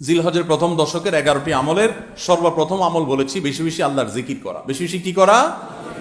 জিলহজের প্রথম দশকের এগারোটি আমলের সর্বপ্রথম আমল বলেছি, বেশি বেশি আল্লাহর জিকির করা। বেশি বেশি কি করা?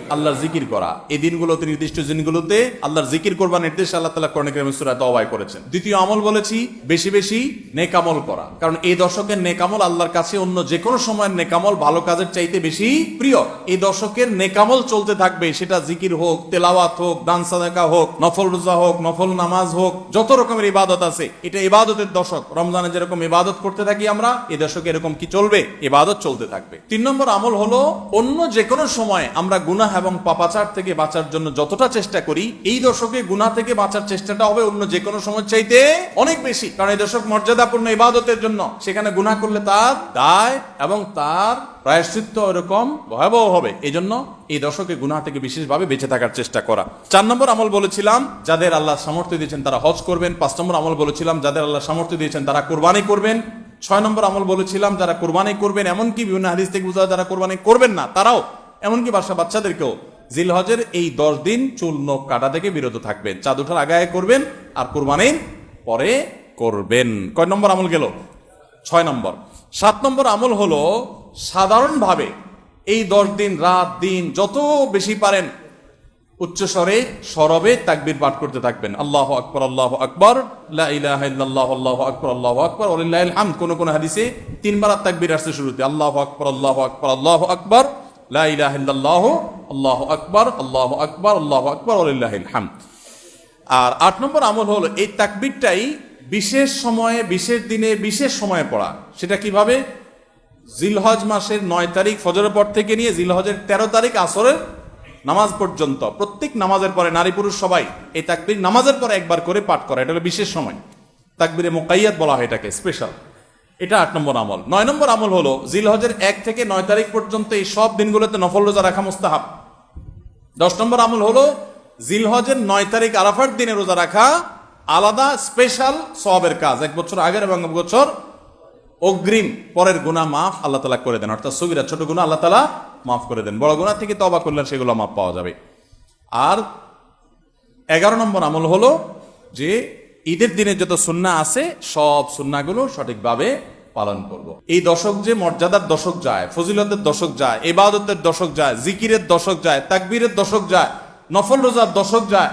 আল্লাহর জিকির করা। এই দিনগুলোতে, নির্দিষ্ট দিনগুলোতে আল্লাহর জিকির করবার নির্দেশ আল্লাহ তালা কর্ণিক সুরাত অবায় করেছেন। দ্বিতীয় আমল বলেছি, বেশি বেশি নেকামল করা। কারণ এই দশকের নেকামল আল্লাহর কাছে অন্য যে কোনো সময়ের নেকামল ভালো কাজের চাইতে বেশি প্রিয়। এই দশকের নেকামল চলতে থাকবে, সেটা জিকির হোক, তেলাওয়াত হোক, দান সাদাকা হোক, নফল রোজা হোক, নফল নামাজ হোক, যত রকমের ইবাদত আছে, এটা ইবাদতের দশক। রমজানে যেরকম ইবাদত করতে থাকি আমরা এই দশকে এরকম কি চলবে? ইবাদত চলতে থাকবে। তিন নম্বর আমল হলো, অন্য যে কোনো সময় আমরা গুনাহ এবং পাপাচার থেকে বাঁচার জন্য যতটা চেষ্টা করি, এই দশকে গুনাহ থেকে বাঁচার চেষ্টাটা হবে অন্য যে কোনো সময় চাইতে অনেক বেশি। কারণ এই দশক মর্যাদাপূর্ণ ইবাদতের জন্য, সেখানে গুনাহ করলে তার দায় এবং তার প্রায়শ্চিত্ত এরকম ভয়াবহ হবে। এই জন্য এই দশকে গুনাহ থেকে বিশেষভাবে বেঁচে থাকার চেষ্টা করা। চার নম্বর আমল বলেছিলাম, যাদের আল্লাহ সামর্থ্য দিয়েছেন তারা হজ করবেন। পাঁচ নম্বর আমল বলেছিলাম, যাদের আল্লাহ সামর্থ্য দিয়েছেন তারা কোরবানি করবেন। ছয় নম্বর আমল বলেছিলাম, যারা কোরবানি করবেন, এমনকি বিভিন্ন হাদিস থেকে বোঝা যারা কোরবানি করবেন না, তারাও এমনকি বাসা বাচ্চাদেরকেও জিলহজের এই দশ দিন চুল নখ কাটা থেকে বিরত থাকবেন। চাঁদ ওঠার আগে আগে করবেন আর কোরবানির পরে করবেন। কয় নম্বর আমল গেল? ছয় নম্বর। সাত নম্বর আমল হলো সাধারণভাবে এই দশ দিন, রাত, দিন যত বেশি পারেন উচ্চস্বরে সরবে তাকবীর পাঠ করতে থাকবেন। আল্লাহ আকবর আল্লাহ আকবর আল্লাহু আকবর, আল্লাহ আকবর, ওয়ালিল্লাহিল হামদ। কোন কোন হাদিসে তিনবার তাকবীর আসছে শুরুতে, আল্লাহ আকবর আল্লাহ আকবর আল্লাহ আকবর। লা ইলাহা ইল্লাল্লাহ, আল্লাহু আকবর আল্লাহু আকবর আল্লাহু আকবর ওয়ালিল্লাহিল হামদ আর আট নম্বর আমল হলো, এই তাকবীরটাই বিশেষ সময়ে, বিশেষ দিনে, বিশেষ সময়ে পড়া। সেটা কীভাবে? জিলহজ মাসের নয় তারিখ ফজরের পর থেকে নিয়ে জিলহজের তেরো তারিখ আসরের নামাজ পর্যন্ত, প্রত্যেক নামাজের পরে নারী পুরুষ সবাই এই তাকবির নামাজের পরে একবার করে পাঠ করা, এটা হলো বিশেষ সময়। তাকবীরে মোকাইয়াত বলা হয় এটাকে স্পেশাল এটা আট নম্বর আমল। নয় নম্বর আমল হলো, জিলহজের এক থেকে নয় তারিখ পর্যন্ত এই সব দিনগুলোতে নফল রোজা রাখা মুস্তাহাব। দশ নম্বর আমল হলো, জিলহজের নয় তারিখ আরাফার দিনে রোজা রাখা আলাদা স্পেশাল সবের কাজ। এক বছর আগের এবং এক বছর অগ্রিম পরের গুণা মাফ আল্লাহ তালা করে দেন। অর্থাৎ সগিরা, ছোট গুণা আল্লাহ তালা মাফ করে দেন। বড় গুণা থেকে তবা করলে সেগুলো মাফ পাওয়া যাবে। আর এগারো নম্বর আমল হলো যে ঈদের দিনে যত সুন্না আছে, সব সুন্নাগুলো সঠিকভাবে পালন করব। এই দশক যে মর্যাদার দশক যায়, ফজিলতের দশক যায় এবাদতের দশক যায়, জিকিরের দশক যায়, তাকবীরের দশক যায়, নফল রোজার দশক যায়,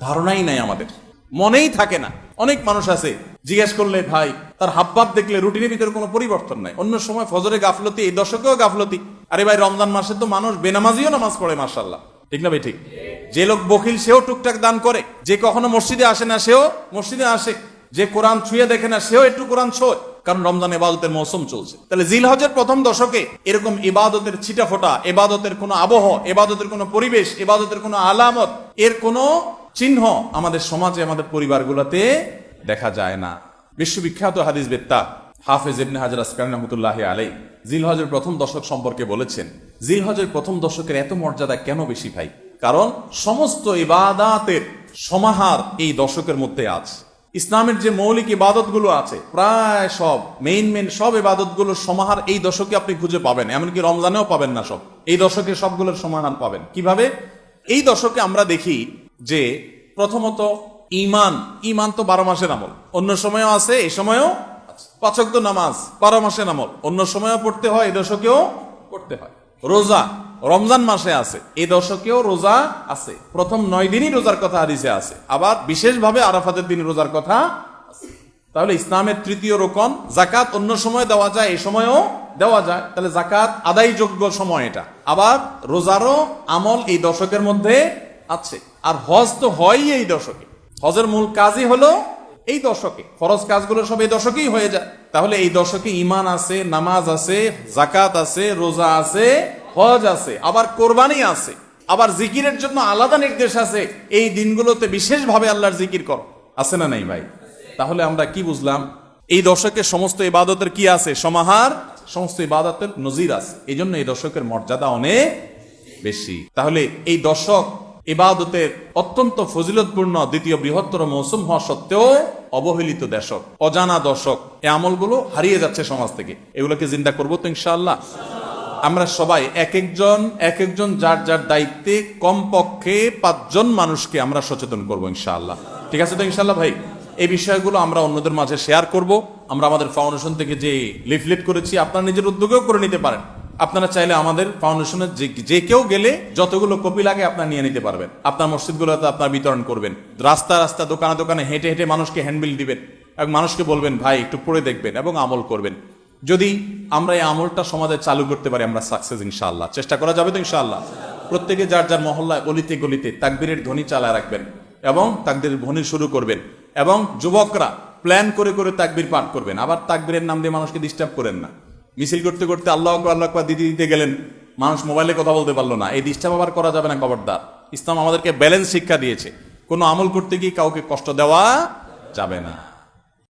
ধারণাই নাই আমাদের। মনেই থাকে না। অনেক মানুষ আছে, জিজ্ঞেস করলে, ভাই, তার হাবভাব দেখলে রুটিনের ভিতরে কোনো পরিবর্তন নাই। অন্য সময় ফজরে গাফলতি, এই দশকেও গাফলতি। আরে ভাই, রমজান মাসে তো মানুষ বেনামাজিও নামাজ পড়ে মার্শাল্লাহ ঠিক না ভাই, ঠিক? যে লোক বকিল সেও টুকটাক দান করে। যে কখনো মসজিদে আসে না, সেও মসজিদে আসে। যে কোরআন ছুঁয়ে দেখে না, সেও একটু কোরআন ছোয় কারণ রমজান ইবাদতের মৌসুম চলছে। তাহলে জিলহজের প্রথম দশকে এরকম ইবাদতের ছিটা ফোটা এবাদতের কোনো আবহ, এবাদতের কোনো পরিবেশ, এবাদতের কোনো আলামত, এর কোনো চিহ্ন আমাদের সমাজে, আমাদের পরিবারগুলোতে দেখা যায় না। বিশ্ববিখ্যাত হাদিস বেত্তা হাফেজ ইবনে হাজার আসকার রহমতুল্লাহ আলাই জিলহজের প্রথম দশক সম্পর্কে বলেছেন, জিলহজের প্রথম দশকের এত মর্যাদা কেন বেশি ভাই? কারণ সমস্ত ইবাদাতের সমাহার এই দশকের মধ্যে আছে। ইসলামের যে মৌলিক ইবাদতগুলো আছে, প্রায় সব মেইন মেইন সব ইবাদতগুলোর সমাহার এই দশকে আপনি খুঁজে পাবেন, এমনকি রমজানেও পাবেন না সব। এই দশকে সবগুলোর সমাহার পাবেন। কীভাবে? এই দশকে আমরা দেখি যে প্রথমত ইমান ইমান তো বারো মাসের আমল। অন্য সময়ও আছে এই সময়ও পাচক নামাজ, বারো মাসের আমল। অন্য সময়ও পড়তে হয় এই দশকেও পড়তে হয়। রোজা রমজান মাসে আছে, এই দশকেও রোজা আছে। প্রথম নয় দিনই রোজার কথা হাদিসে আছে, আবার বিশেষভাবে আরাফাতের দিন রোজার কথা। তাহলে ইসলামের তৃতীয় রোকন জাকাত অন্য সময় দেওয়া যায়, এই সময়ও দেওয়া যায়। তাহলে জাকাত আদায়যোগ্য সময় এটা। আবার রোজারও আমল এই দশকের মধ্যে আছে। আর হজ তো হয়ই এই দশকে। হজের মূল কাজই হলো এই দশকে। ফরজ কাজগুলো সব এই দশকেই হয়ে যায়। তাহলে এই দশকে ইমান আছে, নামাজ আছে জাকাত আছে, রোজা আছে হজ আছে, আবার কোরবানি আছে, আবার জিকিরের জন্য আলাদা নির্দেশ আছে, এই দিনগুলোতে বিশেষভাবে আল্লাহর জিকির কর। আছে না নাই ভাই? তাহলে আমরা কি বুঝলাম? এই দশকে সমস্ত ইবাদতের কি আছে? সমাহার, সমস্ত ইবাদতের নজির আছে। এই জন্য এই দশকের মর্যাদা অনেক বেশি। তাহলে এই দশক ইবাদতের অত্যন্ত ফজিলতপূর্ণ দ্বিতীয় বৃহত্তর মৌসুম হওয়া সত্ত্বেও অবহেলিত দশক, অজানা দশক, এই আমলগুলো হারিয়ে যাচ্ছে সমাজ থেকে। এগুলোকে জিন্দা করব তো ইনশাআল্লাহ। আমরা সবাই এক একজন এক একজন যার যার দায়িত্বে কমপক্ষে পাঁচজন মানুষকে আমরা সচেতন করব ইনশাআল্লাহ। ঠিক আছে তো ইনশাআল্লাহ ভাই? এই বিষয়গুলো আমরা অন্যদের মাঝে শেয়ার করব। আমরা আমাদের ফাউন্ডেশন থেকে যে লিফলেট করেছি, আপনারা নিজের উদ্যোগেও করে নিতে পারেন। আপনারা চাইলে আমাদের ফাউন্ডেশনের যে কেউ গেলে যতগুলো কপি লাগে আপনারা নিয়ে নিতে পারবেন। আপনার মসজিদগুলোতে আপনার বিতরণ করবেন। রাস্তা রাস্তা দোকানে দোকানে হেঁটে হেঁটে মানুষকে হ্যান্ডবিল দিবেন এবং মানুষকে বলবেন, ভাই, একটু পড়ে দেখবেন এবং আমল করবেন। যদি আমরা এই আমলটা সমাজে চালু করতে পারি, আমরা সাকসেস ইনশাআল্লাহ। চেষ্টা করা যাবে তো ইনশাআল্লাহ। প্রত্যেকে যার যার মহল্লায় গলিতে গলিতে তাকবীরের ধ্বনি চালায় রাখবেন এবং তাকবীরের ধ্বনি শুরু করবেন এবং যুবকরা প্ল্যান করে করে তাকবীর পাঠ করবেন। আবার তাকবীরের নাম দিয়ে মানুষকে ডিস্টার্ব করেন না। মিছিল করতে করতে আল্লাহ আল্লাহ দিতে দিতে গেলেন, মানুষ মোবাইলে কথা বলতে পারল না। এই ডিস্টার্ব আবার করা যাবে না খবরদার। ইসলাম আমাদেরকে ব্যালেন্স শিক্ষা দিয়েছে। কোনো আমল করতে গিয়ে কাউকে কষ্ট দেওয়া যাবে না।